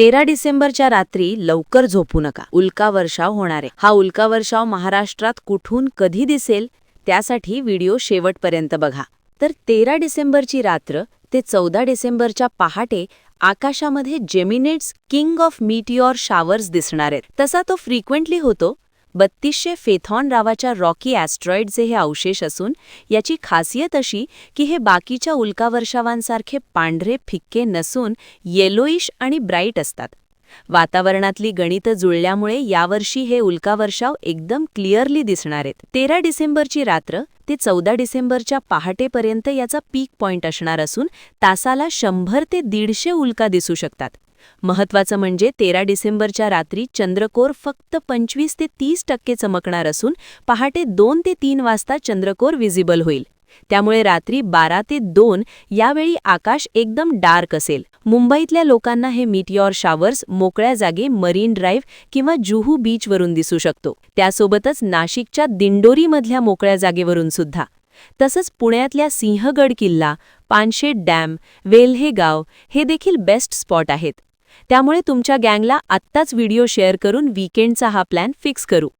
तेरा डिसेंबरच्या रात्री लवकर झोपू नका. उल्का वर्षाव होणार. आहे हा उल्का वर्षाव महाराष्ट्रात कुठून कधी दिसेल? त्यासाठी व्हिडिओ शेवटपर्यंत बघा. तर तेरा डिसेंबरची रात्र ते चौदा डिसेंबरच्या पहाटे आकाशामध्ये Geminids king of meteor showers दिसणार आहेत तसा तो फ्रिक्वेंटली होतो बत्तीसशे फेथॉन रावाच्या रॉकी ॲस्ट्रॉइडचे हे अवशेष असून याची खासियत अशी की हे बाकीच्या उल्कावर्षावांसारखे पांढरे फिक्के नसून येलोईश आणि ब्राईट असतात. वातावरणातली गणितं जुळल्यामुळे यावर्षी हे उल्कावर्षाव एकदम क्लिअरली दिसणार आहेत. तेरा डिसेंबरची रात्र ते चौदा डिसेंबरच्या पहाटेपर्यंत याचा पीक पॉइंट असणार असून तासाला शंभर ते दीडशे उल्का दिसू शकतात. महत्वाचं म्हणजे तेरा डिसेंबरच्या रात्री चंद्रकोर फक्त पंचवीस ते तीस टक्के चमकणार असून पहाटे दोन ते तीन वाजता चंद्रकोर विजिबल होईल. त्यामुळे रात्री बारा ते दोन यावेळी आकाश एकदम डार्क असेल. मुंबईतल्या लोकांना हे मिटिओर शावर्स मोकळ्या जागे मरीन ड्राईव्ह किंवा जुहू बीचवरून दिसू शकतो. त्यासोबतच नाशिकच्या दिंडोरीमधल्या मोकळ्या जागेवरून सुद्धा. तसंच पुण्यातल्या सिंहगड किल्ला पानशेत डॅम वेल्हे गाव हे देखील बेस्ट स्पॉट आहेत. त्यामुळे तुमच्या गँगला आत्ताच व्हिडिओ शेअर करून वीकेंडचा हा प्लॅन फिक्स करू.